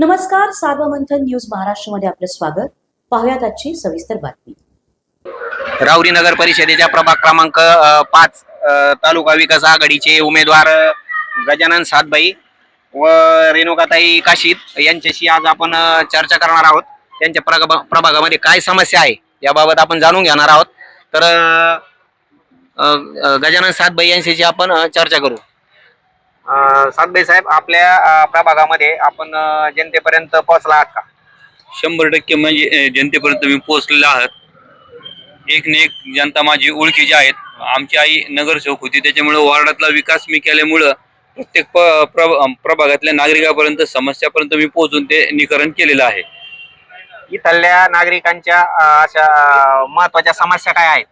नमस्कार सार्वमंथन न्यूज महाराष्ट्रमध्ये आपलं स्वागत. पाहुयात आजची सविस्तर बातमी. राऊरी नगर परिषदेच्या प्रभाग क्रमांक पाच तालुका विकास आघाडीचे उमेदवार गजानन सातबाई व रेणुकाताई काशीद यांच्याशी आज आपण चर्चा करणार आहोत. त्यांच्या प्रगा- प्रभागामध्ये काय समस्या आहे याबाबत आपण जाणून घेणार आहोत. तर गजानन सातबाई यांच्याशी आपण चर्चा करू. सातबाई साहेब आपल्या प्रभागामध्ये आपण जनतेपर्यंत पोहोचला आहात का? शंभर टक्के म्हणजे जनतेपर्यंत मी पोहोचलेले आहात. एक न एक जनता माझी ओळखीची आहेत आमची आई नगरसेवक होती त्याच्यामुळे वॉर्डातला विकास मी केल्यामुळं प्रत्येक प्रभागातल्या नागरिकापर्यंत समस्यापर्यंत मी पोहोचून ते निकरण केलेलं आहे. इथल्या नागरिकांच्या अशा महत्त्वाच्या समस्या काय आहेत?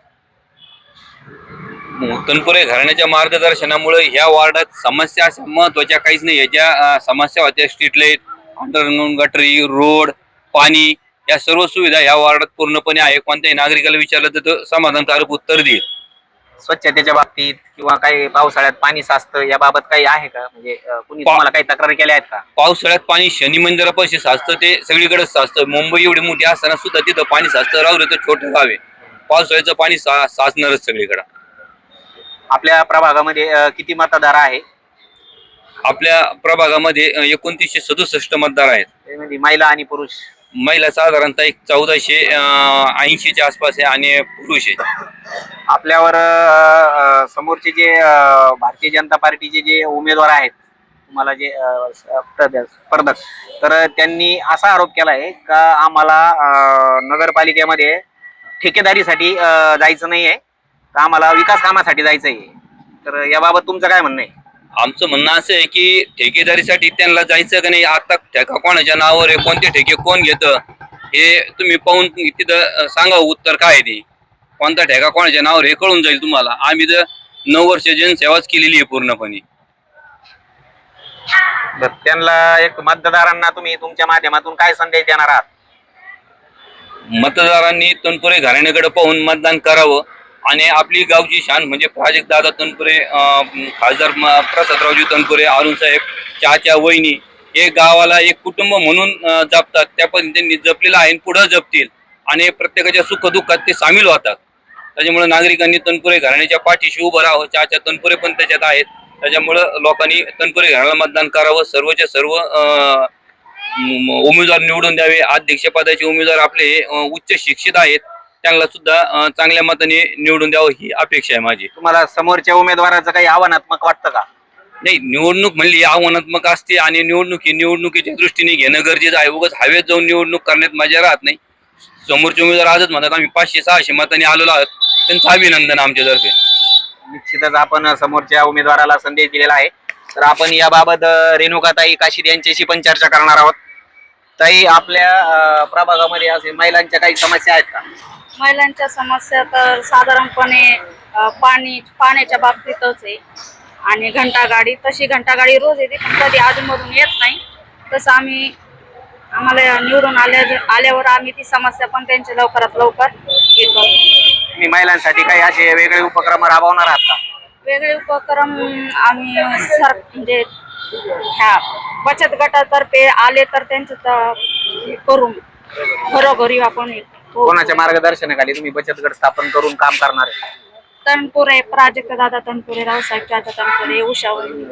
तनपुरे घराण्याच्या मार्गदर्शनामुळे ह्या वार्डात समस्या अशा महत्त्वाच्या काहीच नाही. ज्या समस्या होत्या स्ट्रीट लाइट अंडरग्राऊंड गटरी रोड पाणी या सर्व सुविधा ह्या वार्डात पूर्णपणे आहे. कोणत्याही नागरिकाला विचारलं तर तो समाधानकारक उत्तर देईल. स्वच्छतेच्या बाबतीत किंवा काही पावसाळ्यात पाणी साचतं याबाबत काही आहे का? म्हणजे कुणी तुम्हाला काही तक्रारी केल्या आहेत का? पावसाळ्यात पाणी शनी मंदिरापाशी साचतं ते सगळीकडेच साचतं. मुंबई एवढी मोठी असताना सुद्धा तिथं पाणी साचतं. राहू तर छोटं गाव आहे. पावसाळ्याचं पाणी सा साचणारच सगळीकडं. आपल्या प्रभागामध्ये अ, किती मतदार आहे? आपल्या प्रभागामध्ये एकोणतीसशे सदुसष्ट मतदार आहेत. त्यामध्ये महिला आणि पुरुष. महिला साधारणतः एक चौदाशे ऐंशीच्या आसपास आहे आणि पुरुष आहे. आपल्यावर अ, अ, समोरचे जे अ, भारतीय जनता पार्टीचे जे उमेदवार आहेत तुम्हाला जे अ, स्पर्धक तर त्यांनी असा आरोप केला आहे का आम्हाला अ, नगरपालिकेमध्ये ठेकेदारीसाठी अ, जायचं नाही आहे आम्हाला विकास कामासाठी जायचं आहे तर याबाबत तुमचं काय म्हणणं आहे? आमचं म्हणणं असं आहे की ठेकेदारीसाठी त्यांना जायचं का नाही? आता ठेका कोणाच्या नावावर आहे? कोणते ठेके कोण घेतं? हे तुम्ही पाहून तिथं सांगा उत्तर काय आहे ते. कोणता ठेका कोणाच्या नावावर हे कळून जाईल तुम्हाला. आम्ही तर नऊ वर्ष जनसेवाच केलेली आहे पूर्णपणे. तर त्यांना एक मतदारांना तुम्ही तुमच्या माध्यमातून काय संदेश देणार आहात? मतदारांनी तनपुरे घराण्याकडे पाहून मतदान करावं. आणि आपली गावची शान म्हणजे प्राजक्त दादा तनपुरे खासदार प्रसादरावजी तनपुरे अरुण साहेब चहाच्या वहिनी हे गावाला एक कुटुंब म्हणून जपतात. त्या पद्धतीने जपलेलं आहे आणि पुढं जपतील. आणि प्रत्येकाच्या सुखदुःखात ते सामील होतात. त्याच्यामुळे नागरिकांनी तनपुरे घराण्याच्या पाठीशी उभं राहावं. चहाच्या तनपुरे पण त्याच्यात आहेत. त्याच्यामुळं लोकांनी तनपुरे घराण्याला मतदान करावं. सर्वच्या सर्व अं, उमेदवार निवडून द्यावे. अध्यक्षपदाचे उमेदवार आपले उच्च शिक्षित आहेत. त्यांना सुद्धा अं, चांगल्या मताने निवडून द्यावं ही अपेक्षा आहे माझी. तुम्हाला समोरच्या उमेदवाराचं काही आव्हानात्मक वाटतं का? नाही निवडणूक म्हणली आव्हानात्मक असते आणि निवडणूक ही निवडणुकीच्या दृष्टीने घेणं गरजेचं आहे. उगाच हवेत जाऊन निवडणूक करण्यात मजा राहत नाही. समोरचे उमेदवार आजच म्हणतात आम्ही पाचशे सहाशे मतांनी आलेलो आहोत. त्यांचं अभिनंदन आमच्यातर्फे. निश्चितच आपण समोरच्या उमेदवाराला संदेश दिलेला आहे. तर आपण याबाबत अ, रेणुकाताई काशीद यांच्याशी पण चर्चा करणार आहोत. ताई आपल्या अ, प्रभागामध्ये असे महिलांच्या काही समस्या आहेत का? महिलांच्या समस्या तर साधारणपणे अ, पाणी पाण्याच्या बाबतीतच आहे. आणि घंटागाडी तशी घंटागाडी रोज येते पण कधी अधूनमधून येत नाही. तसं आम्ही आम्हाला निवडून आल्या आल्यावर आम्ही ती समस्या पण त्यांची लवकरात लवकर हे करू. तुम्ही महिलांसाठी काही असे वेगळे उपक्रम राबवणार आहात का? वेगळे उपक्रम आम्ही सर म्हणजे ह्या बचत गटातर्फे आले तर त्यांचं त- हे करू घरोघरी आपण हे. कोणाच्या मार्गदर्शनाखाली तुम्ही बचत गट स्थापन करून काम करणार आहे तनपुरे प्राजक्त दादा तनपुरे रावसाहेब दादा तनपुरे उषावणी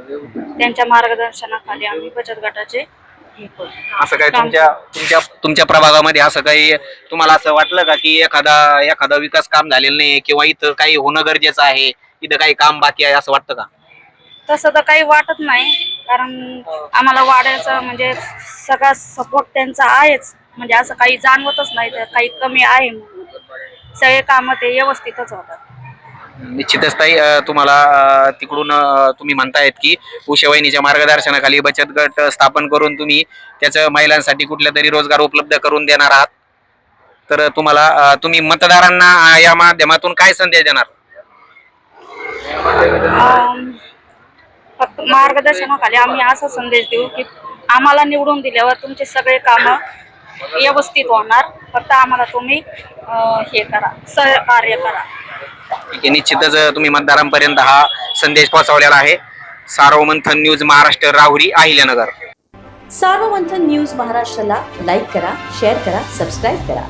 त्यांच्या मार्गदर्शनाखाली आम्ही बचत गटाचे हे करू. असं काही तुमच्या तुमच्या तुमच्या प्रभागामध्ये असं काही तुम्हाला असं वाटलं का की एखादा एखादा विकास काम झालेलं नाही किंवा इथं काही होणं गरजेचं आहे इथं काही काम बाकी आहे असं वाटतं का तसं तर काही वाटत नाही कारण आम्हाला वाड्याचं म्हणजे सगळा सपोर्ट त्यांचा आहेच. म्हणजे असं काही जाणवतच नाही तर काही कमी आहे म्हणून. सगळे कामं ते व्यवस्थितच होतात. निश्चितच ताई अ, तुम्हाला अ, तिकडून अ, तुम्ही म्हणतायत की उषावाहिनीच्या मार्गदर्शनाखाली बचत गट स्थापन करून तुम्ही त्याचं महिलांसाठी कुठल्या तरी रोजगार उपलब्ध करून देणार आहात. तर तुम्हाला अ, तुम्ही मतदारांना अ, या माध्यमातून काय संदेश देणार? अम, मार्गदर्शनाखाली आम्ही असा संदेश देऊ की आम्हाला निवडून दिल्यावर तुमचे सगळे कामं व्यवस्थित होणार. फक्त आम्हाला तुम्ही अं, हे करा सहकार्य करा. ठीक आहे निश्चितच तुम्ही मतदारांपर्यंत हा संदेश पोहोचवलेला आहे. सार्वमंथन न्यूज महाराष्ट्र राहुरी अहिल्यानगर. सार्वमंथन न्यूज महाराष्ट्राला लाईक करा शेअर करा सबस्क्राईब करा.